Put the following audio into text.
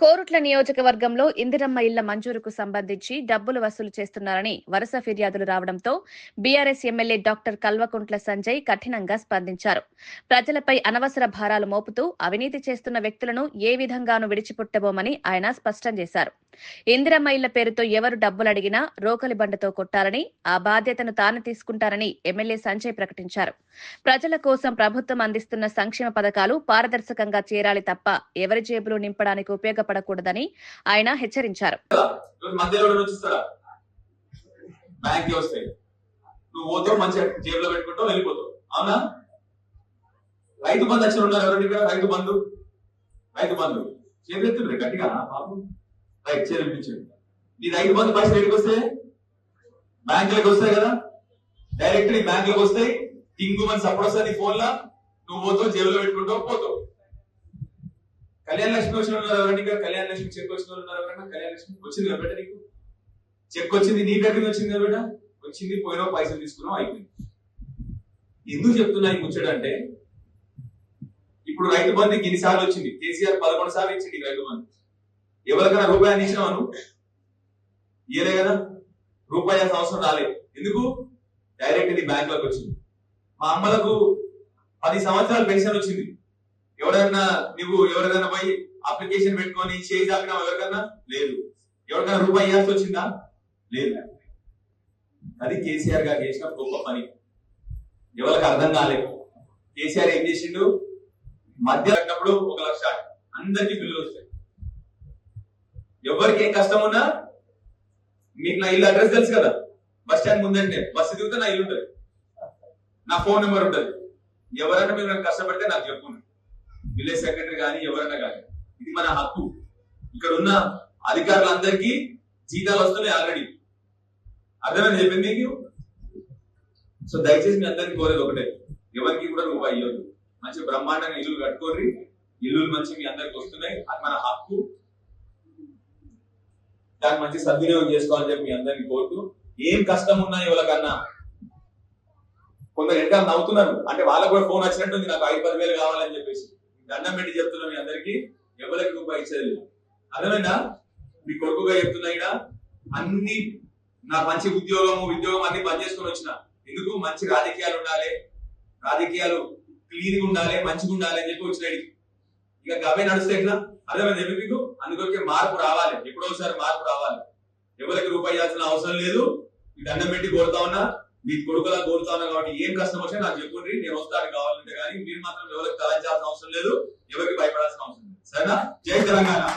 కోరుట్ల నియోజకవర్గంలో ఇందిరమ్మ ఇళ్ళ మంజూరుకు సంబంధించి డబ్బులు వసూలు చేస్తున్నారని వరుస ఫిర్యాదులు రావడంతో BRS MLA doctor Kalvakuntla Sanjay కఠినంగా స్పందించారు. ప్రజలపై అనవసర భారాలు మోపుతూ అవినీతి చేస్తున్న వ్యక్తులను ఏ విధంగానూ విడిచిపెట్టబోమని ఆయన స్పష్టం చేశారు. ఇందిరమ్మ పేరుతో ఎవరు డబ్బులు అడిగినా రోకలి బండతో కొట్టాలని ఆ బాధ్యతను తాను తీసుకుంటారని ఎమ్మెల్యే సంజయ్ ప్రకటించారు. ప్రజల కోసం ప్రభుత్వం అందిస్తున్న సంక్షేమ పథకాలు పారదర్శకంగా చేరాలి తప్ప ఎవరి జేబులు నింపడానికి ఉపయోగపడకూడదని ఆయన హెచ్చరించారు. నువ్వు పోతావు మంచిగా జేబులో పెట్టుకుంటావు వెళ్ళిపోతావు. అవునా? రైతు బంధు వచ్చిన ఉన్నారు ఎవరండి రైతు బంధు? రైతు బంధు. చేతులు గట్టిగా. బాబు బైక్ చేతులు ఇప్పించండి నీ రైతు బంధు పైసలు ఎక్కడికి వస్తాయి బ్యాంకులకు వస్తాయి కదా? డైరెక్ట్ నీ బ్యాంకులకు వస్తాయి. టింగు మన సపోర్ట్ వస్తుంది నీ ఫోన్ లా. నువ్వు పోతావు జేబులో పెట్టుకుంటావు పోతావు. కళ్యాణ లక్ష్మి వచ్చిన వాళ్ళు ఎవరండి ఇక్కడ కళ్యాణ లక్ష్మి చెక్ వచ్చిన వాళ్ళు ఎవరైనా? కళ్యాణ లక్ష్మి వచ్చింది కదా బేట నీకు? చెక్ వచ్చింది నీ దగ్గర వచ్చింది కదా బేట? వచ్చింది పోయినావు పైసలు తీసుకున్నావు అయిపోయింది. ఎందుకు చెప్తున్నా ఈ ముచ్చడంటే ఇప్పుడు రైతు బంధుకి ఎన్నిసార్లు వచ్చింది? కేసీఆర్ పదకొండు సార్లు ఇచ్చింది రైతు బంధు ఎవరికైనా రూపాయలు ఇచ్చినావా నువ్వు ఇయలే కదా. రూపాయి అవసరం రాలేదు ఎందుకు? డైరెక్ట్ నీ బ్యాంక్లోకి వచ్చింది. మా అమ్మలకు పది సంవత్సరాలు పెన్షన్ వచ్చింది. ఎవరైనా నువ్వు ఎవరికైనా పోయి అప్లికేషన్ పెట్టుకొని చేయి తాకినా ఎవరికన్నా? లేదు. ఎవరికైనా రూపాయి ఇవ్వాల్సి వచ్చిందా? లేదు. అది కేసీఆర్ గారు చేసిన గొప్ప పని. ఎవరికి అర్థం కాలేదు కేసీఆర్ ఏం చేసిండు? మధ్య కట్టినప్పుడు ఒక లక్ష. అందరికి బిల్లులు వస్తాయి. ఎవరికి ఏం కష్టం ఉన్నా మీకు నా ఇల్లు అడ్రస్ తెలుసు కదా? బస్ స్టాండ్ ముందంటే. బస్సు దిగితే నా ఇల్లు ఉంటుంది. నా ఫోన్ నెంబర్ ఉంటుంది. ఎవరైనా మీరు నన్ను కష్టపడితే నాకు చెప్పు విలేజ్ సెక్రటరీ కానీ ఎవరైనా కానీ. ఇది మన హక్కు. ఇక్కడ ఉన్న అధికారులందరికీ జీతాలు వస్తున్నాయి ఆల్రెడీ. అర్థమైంది? చెప్పింది మీకు సో దయచేసి మీ అందరికీ కోరేది ఒకటే. ఎవరికి కూడా రూపాయి ఇవ్వదు మంచి బ్రహ్మాండంగా ఇల్లు కట్టుకోర్రి ఇల్లు మంచి మీ అందరికి వస్తున్నాయి. అది మన హక్కు. దాన్ని మంచి సద్వినియోగం చేసుకోవాలని చెప్పి మీ అందరినీ కోరుతూ ఏం కష్టం ఉన్నా ఎవరికన్నా కొందరు వెనకాల నవ్వుతున్నారు. అంటే వాళ్ళకు కూడా ఫోన్ వచ్చినట్టుంది నాకు ఐదు పది వేలు కావాలని చెప్పేసి. దండం పెట్టి చెప్తున్నా మీ అందరికి ఎవరికి రూపాయి ఇచ్చేది అర్థమైనా మీ కొడుకుగా చెప్తున్నా ఇక్కడ అన్ని నా మంచి ఉద్యోగము ఉద్యోగం అన్ని బంద్ చేసుకొని వచ్చిన. ఎందుకు? మంచి రాజకీయాలు ఉండాలి. రాజకీయాలు క్లీన్గా ఉండాలి మంచిగా ఉండాలి అని చెప్పి వచ్చిన ఇక గవే నడుస్తాయి ఎట్లా అర్థమైంది మీకు? అందుకొరికే మార్పు రావాలి. ఎప్పుడో ఒకసారి మార్పు రావాలి. ఎవరికి రూపాయి ఇవ్వాల్సిన అవసరం లేదు. మీ దండం పెట్టి కోరుతా ఉన్నా మీ కొడుకులా కోరుతా ఉన్నా కాబట్టి ఏం కష్టం వచ్చినా నాకు చెప్పండి. నేను వస్తాను కావాలంటే కానీ మీరు మాత్రం ఎవరికి తలంచాల్సిన అవసరం లేదు. ఎవరికి భయపడాల్సిన అవసరం లేదు. సరేనా? జై తెలంగాణ.